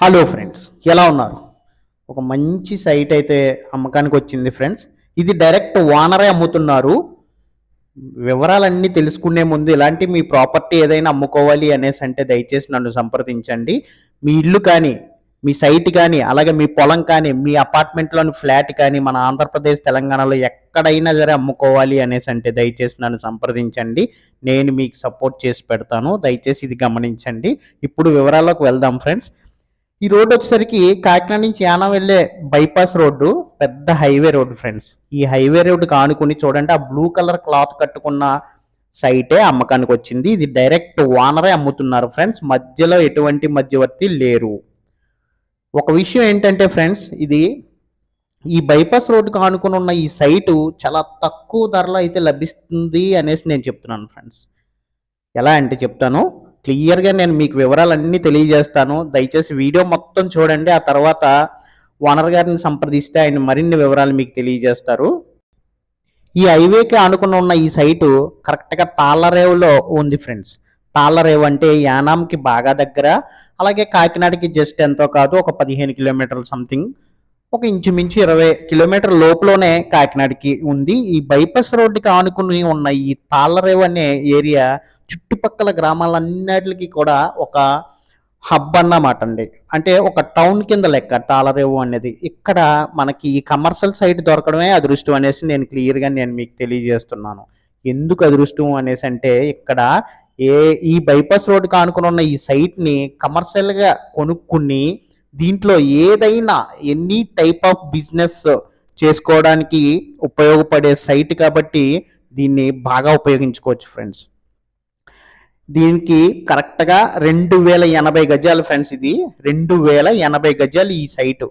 Hello friends ఎలా ఉన్నారు? ఒక మంచి సైట్ అయితే అమ్మకానికి వచ్చింది ఫ్రెండ్స్ ఇది డైరెక్ట్ ఓనరే అమ్ముతున్నారు. వివరాలన్నీ తెలుసుకునే ముందు ఇలాంటి మీ ప్రాపర్టీ ఏదైనా అమ్ముకోవాలి అనేసి అంటే దయచేసి నన్ను సంప్రదించండి. మీ ఇల్లు కానీ మీ సైట్ కానీ అలాగే మీ పొలం కానీ మీ అపార్ట్మెంట్లోని ఫ్లాట్ కానీ మన ఆంధ్రప్రదేశ్ తెలంగాణలో ఎక్కడైనా సరే అమ్ముకోవాలి అనేసి అంటే దయచేసి నన్ను సంప్రదించండి. నేను మీకు సపోర్ట్ చేసి పెడతాను. దయచేసి ఇది గమనించండి. ఇప్పుడు వివరాల్లోకి వెళ్దాం ఫ్రెండ్స్ ఈ రోడ్డు వచ్చేసరికి కాకినాడ నుంచి యానం వెళ్ళే బైపాస్ రోడ్డు పెద్ద హైవే రోడ్డు ఫ్రెండ్స్. ఈ హైవే రోడ్డు కానుకుని చూడండి ఆ బ్లూ కలర్ క్లాత్ కట్టుకున్న సైటే అమ్మకానికి వచ్చింది. ఇది డైరెక్ట్ ఓనరే అమ్ముతున్నారు ఫ్రెండ్స్. మధ్యలో ఎటువంటి మధ్యవర్తి లేరు. ఒక విషయం ఏంటంటే ఫ్రెండ్స్ ఇది ఈ బైపాస్ రోడ్డు కానుకొని ఉన్న ఈ సైటు చాలా తక్కువ ధరలో అయితే లభిస్తుంది అనేసి నేను చెప్తున్నాను ఫ్రెండ్స్. ఎలా అంటే చెప్తాను. క్లియర్గా నేను మీకు వివరాలన్నీ తెలియజేస్తాను. దయచేసి వీడియో మొత్తం చూడండి ఆ తర్వాత ఓనర్ గారిని సంప్రదిస్తే ఆయన మరిన్ని వివరాలు మీకు తెలియజేస్తారు. ఈ హైవేకి ఆనుకుని ఉన్న ఈ సైటు కరెక్ట్గా తాళ్ళరేవులో ఉంది ఫ్రెండ్స్. తాళ్ళరేవు అంటే యానాంకి బాగా దగ్గర అలాగే కాకినాడకి జస్ట్ ఎంతో కాదు ఒక పదిహేను కిలోమీటర్లు సంథింగ్ ఒక ఇంచుమించు ఇరవై కిలోమీటర్ లోపలనే కాకినాడకి ఉంది. ఈ బైపాస్ రోడ్డుకి ఆనుకుని ఉన్న ఈ తాళ్ళరేవు అనే ఏరియా చుట్టుపక్కల గ్రామాలన్నిటికి కూడా ఒక హబ్ అన్నమాట అండి. అంటే ఒక టౌన్ కింద లెక్క తాళరేవు అనేది. ఇక్కడ మనకి ఈ కమర్షియల్ సైట్ దొరకడమే అదృష్టం అనేసి నేను క్లియర్గా నేను మీకు తెలియజేస్తున్నాను. ఎందుకు అదృష్టం అనేసి అంటే ఇక్కడ ఏ ఈ బైపాస్ రోడ్డుకి కానుకుని ఉన్న ఈ సైట్ని కమర్షియల్గా కొనుక్కుని దీంట్లో ఏదైనా ఎనీ టైప్ ఆఫ్ బిజినెస్ చేసుకోవడానికి ఉపయోగపడే సైట్ కాబట్టి దీన్ని బాగా ఉపయోగించుకోవచ్చు ఫ్రెండ్స్. దీనికి కరెక్ట్గా రెండు వేల ఎనభై గజాలు ఫ్రెండ్స్ ఇది. రెండు వేల ఎనభై గజాలు ఈ సైటు.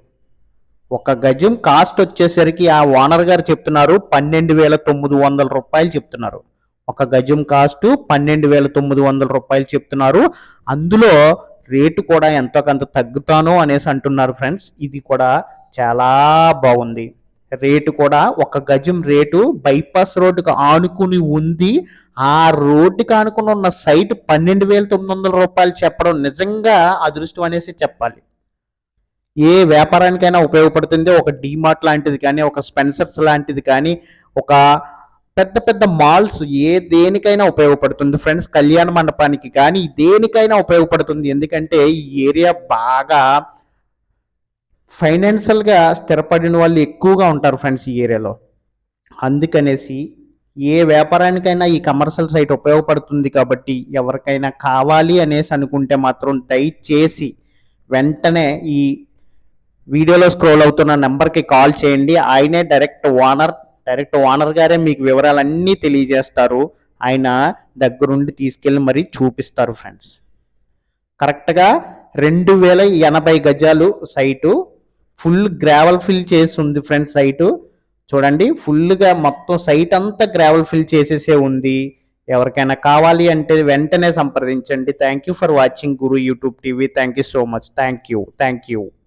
ఒక గజం కాస్ట్ వచ్చేసరికి ఆ ఓనర్ గారు చెప్తున్నారు పన్నెండు వేల తొమ్మిది వందల రూపాయలు చెప్తున్నారు. ఒక గజం కాస్ట్ పన్నెండు వేల తొమ్మిది వందల రూపాయలు చెప్తున్నారు. అందులో రేటు కూడా ఎంతో కొంత తగ్గుతాను అనేసి అంటున్నారు ఫ్రెండ్స్. ఇది కూడా చాలా బాగుంది. రేటు కూడా ఒక గజం రేటు బైపాస్ రోడ్డుకు ఆనుకుని ఉంది. ఆ రోడ్డుకి ఆనుకుని ఉన్న సైట్ పన్నెండు వేల తొమ్మిది వందల రూపాయలు చెప్పడం నిజంగా అదృష్టం అనేసి చెప్పాలి. ఏ వ్యాపారానికైనా ఉపయోగపడుతుంది ఒక డీమార్ట్ లాంటిది కానీ ఒక స్పెన్సర్స్ లాంటిది కానీ ఒక పెద్ద పెద్ద మాల్స్ ఏ దేనికైనా ఉపయోగపడుతుంది ఫ్రెండ్స్. కళ్యాణ మండపానికి కానీ దేనికైనా ఉపయోగపడుతుంది. ఎందుకంటే ఈ ఏరియా బాగా ఫైనాన్షియల్గా స్థిరపడిన వాళ్ళు ఎక్కువగా ఉంటారు ఫ్రెండ్స్ ఈ ఏరియాలో. అందుకనేసి ఏ వ్యాపారానికైనా ఈ కమర్షియల్ సైట్ ఉపయోగపడుతుంది కాబట్టి ఎవరికైనా కావాలి అనేసి అనుకుంటే మాత్రం దయచేసి వెంటనే ఈ వీడియోలో స్క్రోల్ అవుతున్న నెంబర్కి కాల్ చేయండి. ఆయనే డైరెక్ట్ ఓనర్ డైరెక్ట్ ఓనర్ గారే మీకు వివరాలన్నీ తెలియజేస్తారు. ఆయన దగ్గరుండి తీసుకెళ్ళి మరీ చూపిస్తారు ఫ్రెండ్స్. కరెక్ట్గా రెండు వేల ఎనభై గజాలు సైటు ఫుల్ గ్రావెల్ ఫిల్ చేసి ఉంది ఫ్రెండ్స్ సైటు. చూడండి ఫుల్గా మొత్తం సైట్ అంతా గ్రావెల్ ఫిల్ చేసేసే ఉంది. ఎవరికైనా కావాలి అంటే వెంటనే సంప్రదించండి. Thank you for watching Guru YouTube TV. Thank you so much. Thank you. Thank you.